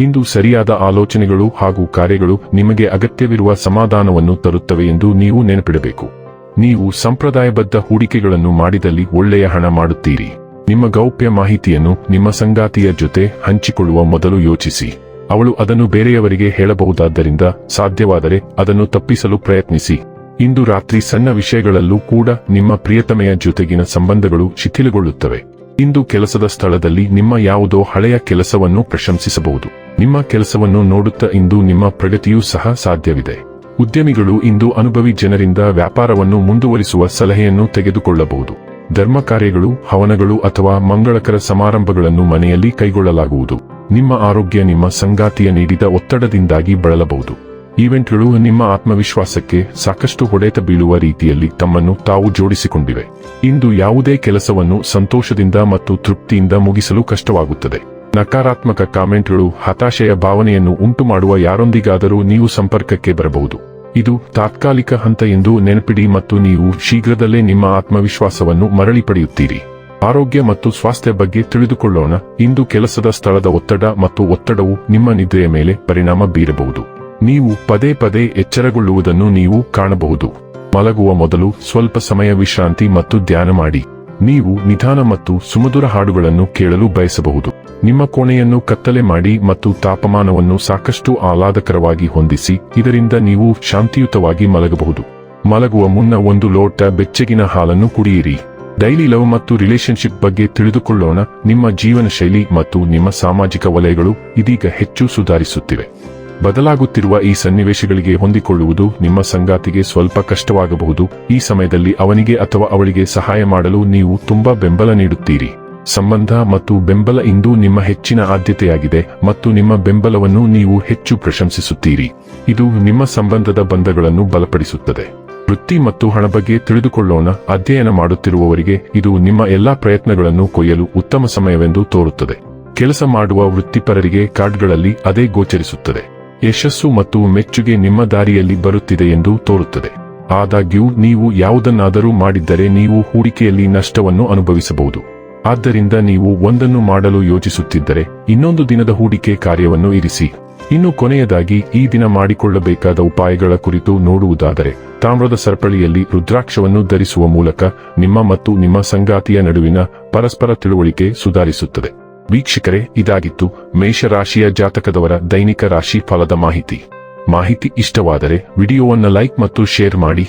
ಇಂದು ಸರಿಯಾದ ಆಲೋಚನೆಗಳು ಹಾಗೂ ಕಾರ್ಯಗಳು ನಿಮಗೆ ಅಗತ್ಯವಿರುವ ಸಮಾಧಾನವನ್ನು ತರುತ್ತವೆ ಎಂದು ನೀವು ನೆನಪಿಡಬೇಕು. ನೀವು ಸಂಪ್ರದಾಯಬದ್ಧ ಹೂಡಿಕೆಗಳನ್ನು ಮಾಡಿದಲ್ಲಿ ಒಳ್ಳೆಯ ಹಣ ಮಾಡುತ್ತೀರಿ. ನಿಮ್ಮ ಗೌಪ್ಯ ಮಾಹಿತಿಯನ್ನು ನಿಮ್ಮ ಸಂಗಾತಿಯ ಜೊತೆ ಹಂಚಿಕೊಳ್ಳುವ ಮೊದಲು ಯೋಚಿಸಿ. ಅವಳು ಅದನ್ನು ಬೇರೆಯವರಿಗೆ ಹೇಳಬಹುದಾದ್ದರಿಂದ ಸಾಧ್ಯವಾದರೆ ಅದನ್ನು ತಪ್ಪಿಸಲು ಪ್ರಯತ್ನಿಸಿ. ಇಂದು ರಾತ್ರಿ ಸಣ್ಣ ವಿಷಯಗಳಲ್ಲೂ ಕೂಡ ನಿಮ್ಮ ಪ್ರಿಯತಮೆಯ ಜೊತೆಗಿನ ಸಂಬಂಧಗಳು ಶಿಥಿಲಗೊಳ್ಳುತ್ತವೆ. ಇಂದು ಕೆಲಸದ ಸ್ಥಳದಲ್ಲಿ ನಿಮ್ಮ ಯಾವುದೋ ಹಳೆಯ ಕೆಲಸವನ್ನು ಪ್ರಶಂಸಿಸಬಹುದು. ನಿಮ್ಮ ಕೆಲಸವನ್ನು ನೋಡುತ್ತಾ ಇಂದು ನಿಮ್ಮ ಪ್ರಗತಿಯೂ ಸಹ ಸಾಧ್ಯವಿದೆ. ಉದ್ಯಮಿಗಳು ಇಂದು ಅನುಭವಿ ಜನರಿಂದ ವ್ಯಾಪಾರವನ್ನು ಮುಂದುವರಿಸುವ ಸಲಹೆಯನ್ನು ತೆಗೆದುಕೊಳ್ಳಬಹುದು. ಧರ್ಮ ಕಾರ್ಯಗಳು, ಹವನಗಳು ಅಥವಾ ಮಂಗಳಕರ ಸಮಾರಂಭಗಳನ್ನು ಮನೆಯಲ್ಲಿ ಕೈಗೊಳ್ಳಲಾಗುವುದು. ನಿಮ್ಮ ಆರೋಗ್ಯ ನಿಮ್ಮ ಸಂಗಾತಿಯ ನೀಡಿದ ಒತ್ತಡದಿಂದಾಗಿ ಬಳಲಬಹುದು. ಈವೆಂಟ್ಗಳು ನಿಮ್ಮ ಆತ್ಮವಿಶ್ವಾಸಕ್ಕೆ ಸಾಕಷ್ಟು ಹೊಡೆತ ಬೀಳುವ ರೀತಿಯಲ್ಲಿ ತಮ್ಮನ್ನು ತಾವು ಜೋಡಿಸಿಕೊಂಡಿವೆ. ಇಂದು ಯಾವುದೇ ಕೆಲಸವನ್ನು ಸಂತೋಷದಿಂದ ಮತ್ತು ತೃಪ್ತಿಯಿಂದ ಮುಗಿಸಲು ಕಷ್ಟವಾಗುತ್ತದೆ. ನಕಾರಾತ್ಮಕ ಕಾಮೆಂಟ್ಗಳು ಹತಾಶೆಯ ಭಾವನೆಯನ್ನು ಉಂಟುಮಾಡುವ ಯಾರೊಂದಿಗಾದರೂ ನೀವು ಸಂಪರ್ಕಕ್ಕೆ ಬರಬಹುದು. ಇದು ತಾತ್ಕಾಲಿಕ ಹಂತ ಎಂದು ನೆನಪಿಡಿ ಮತ್ತು ನೀವು ಶೀಘ್ರದಲ್ಲೇ ನಿಮ್ಮ ಆತ್ಮವಿಶ್ವಾಸವನ್ನು ಮರಳಿ ಪಡೆಯುತ್ತೀರಿ. ಆರೋಗ್ಯ ಮತ್ತು ಸ್ವಾಸ್ಥ್ಯ ಬಗ್ಗೆ ತಿಳಿದುಕೊಳ್ಳೋಣ. ಇಂದು ಕೆಲಸದ ಸ್ಥಳದ ಒತ್ತಡ ಮತ್ತು ಒತ್ತಡವು ನಿಮ್ಮ ನಿದ್ರೆಯ ಮೇಲೆ ಪರಿಣಾಮ ಬೀರಬಹುದು. ನೀವು ಪದೇ ಪದೇ ಎಚ್ಚರಗೊಳ್ಳುವುದನ್ನು ನೀವು ಕಾಣಬಹುದು. ಮಲಗುವ ಮೊದಲು ಸ್ವಲ್ಪ ಸಮಯ ವಿಶ್ರಾಂತಿ ಮತ್ತು ಧ್ಯಾನ ಮಾಡಿ. ನೀವು ನಿಧಾನ ಮತ್ತು ಸುಮಧುರ ಹಾಡುಗಳನ್ನು ಕೇಳಲು ಬಯಸಬಹುದು. ನಿಮ್ಮ ಕೋಣೆಯನ್ನು ಕತ್ತಲೆ ಮಾಡಿ ಮತ್ತು ತಾಪಮಾನವನ್ನು ಸಾಕಷ್ಟು ಆಹ್ಲಾದಕರವಾಗಿ ಹೊಂದಿಸಿ, ಇದರಿಂದ ನೀವು ಶಾಂತಿಯುತವಾಗಿ ಮಲಗಬಹುದು. ಮಲಗುವ ಮುನ್ನ ಒಂದು ಲೋಟ ಬೆಚ್ಚಗಿನ ಹಾಲನ್ನು ಕುಡಿಯಿರಿ. ಡೈಲಿ ಲವ್ ಮತ್ತು ರಿಲೇಶನ್ಶಿಪ್ ಬಗ್ಗೆ ತಿಳಿದುಕೊಳ್ಳೋಣ. ನಿಮ್ಮ ಜೀವನ ಶೈಲಿ ಮತ್ತು ನಿಮ್ಮ ಸಾಮಾಜಿಕ ವಲಯಗಳು ಇದೀಗ ಹೆಚ್ಚು ಸುಧಾರಿಸುತ್ತಿವೆ. ಬದಲಾಗುತ್ತಿರುವ ಈ ಸನ್ನಿವೇಶಗಳಿಗೆ ಹೊಂದಿಕೊಳ್ಳುವುದು ನಿಮ್ಮ ಸಂಗಾತಿಗೆ ಸ್ವಲ್ಪ ಕಷ್ಟವಾಗಬಹುದು. ಈ ಸಮಯದಲ್ಲಿ ಅವನಿಗೆ ಅಥವಾ ಅವಳಿಗೆ ಸಹಾಯ ಮಾಡಲು ನೀವು ತುಂಬಾ ಬೆಂಬಲ ನೀಡುತ್ತೀರಿ. ಸಂಬಂಧ ಮತ್ತು ಬೆಂಬಲ ಇಂದು ನಿಮ್ಮ ಹೆಚ್ಚಿನ ಆದ್ಯತೆಯಾಗಿದೆ ಮತ್ತು ನಿಮ್ಮ ಬೆಂಬಲವನ್ನು ನೀವು ಹೆಚ್ಚು ಪ್ರಶಂಸಿಸುತ್ತೀರಿ. ಇದು ನಿಮ್ಮ ಸಂಬಂಧದ ಬಂಧಗಳನ್ನು ಬಲಪಡಿಸುತ್ತದೆ. ವೃತ್ತಿ ಮತ್ತು ಹಣ ಬಗ್ಗೆ ತಿಳಿದುಕೊಳ್ಳೋಣ. ಅಧ್ಯಯನ ಮಾಡುತ್ತಿರುವವರಿಗೆ ಇದು ನಿಮ್ಮ ಎಲ್ಲಾ ಪ್ರಯತ್ನಗಳನ್ನು ಕೊಯ್ಯಲು ಉತ್ತಮ ಸಮಯವೆಂದು ತೋರುತ್ತದೆ. ಕೆಲಸ ಮಾಡುವ ವೃತ್ತಿಪರರಿಗೆ ಕಾರ್ಡ್ಗಳಲ್ಲಿ ಅದೇ ಗೋಚರಿಸುತ್ತದೆ. ಯಶಸ್ಸು ಮತ್ತು ಮೆಚ್ಚುಗೆ ನಿಮ್ಮ ದಾರಿಯಲ್ಲಿ ಬರುತ್ತಿದೆ ಎಂದು ತೋರುತ್ತದೆ. ಆದಾಗ್ಯೂ, ನೀವು ಯಾವುದನ್ನಾದರೂ ಮಾಡಿದ್ದರೆ ನೀವು ಹೂಡಿಕೆಯಲ್ಲಿ ನಷ್ಟವನ್ನು ಅನುಭವಿಸಬಹುದು. ಆದ್ದರಿಂದ ನೀವು ಒಂದನ್ನು ಮಾಡಲು ಯೋಚಿಸುತ್ತಿದ್ದರೆ ಇನ್ನೊಂದು ದಿನದ ಹೂಡಿಕೆ ಕಾರ್ಯವನ್ನು ಇರಿಸಿ. ಇನ್ನು ಕೊನೆಯದಾಗಿ ಈ ದಿನ ಮಾಡಿಕೊಳ್ಳಬೇಕಾದ ಉಪಾಯಗಳ ಕುರಿತು ನೋಡುವುದಾದರೆ, ತಾಮ್ರದ ಸರಪಳಿಯಲ್ಲಿ ರುದ್ರಾಕ್ಷವನ್ನು ಧರಿಸುವ ಮೂಲಕ ನಿಮ್ಮ ಮತ್ತು ನಿಮ್ಮ ಸಂಗಾತಿಯ ನಡುವಿನ ಪರಸ್ಪರ ತಿಳುವಳಿಕೆ ಸುಧಾರಿಸುತ್ತದೆ. ವೀಕ್ಷಕರೇ, ಇದಾಗಿತ್ತು ಮೇಷರಾಶಿಯ ಜಾತಕದವರ ದೈನಿಕ ರಾಶಿ ಫಲದ ಮಾಹಿತಿ. ಮಾಹಿತಿ ಇಷ್ಟವಾದರೆ ವಿಡಿಯೋವನ್ನು ಲೈಕ್ ಮತ್ತು ಶೇರ್ ಮಾಡಿ.